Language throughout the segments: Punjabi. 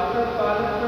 पालन पालन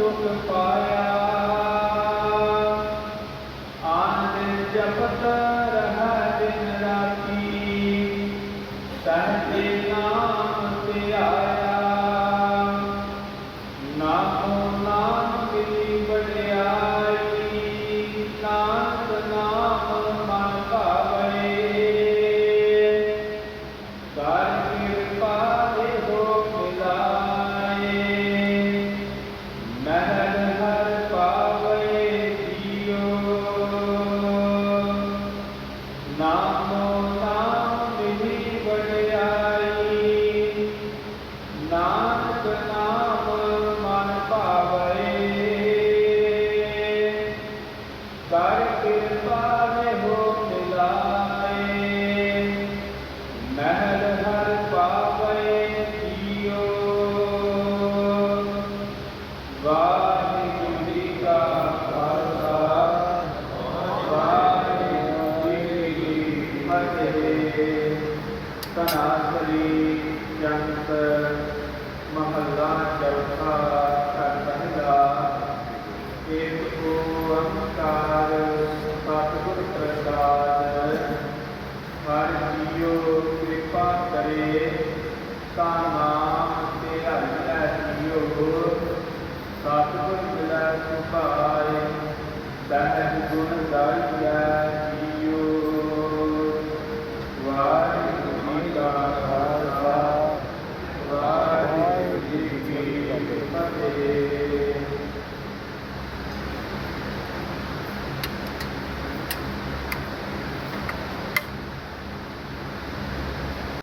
ਸੁਖ ਪਾਇਆ। ਆਨੰਦ ਜਪਤ ਰਹਿ ਦਿਨ ਰਾਤੀ। ਸਹਜੇ ਨਾਮ ਧਿਆਇਆ ਨਾਮੋ ਤਨਾਸਰੀ ਜੰਤ ਮਹੱਲਾ ਚੌਥਾ ਘਰ ਪਹਿਲਾ। ਏਕ ਓੰਕਾਰ ਸਤਿਗੁਰ ਪ੍ਰਸਾਦ। ਹਰ ਜੀਉ ਕਿਰਪਾ ਕਰੇ ਤਾ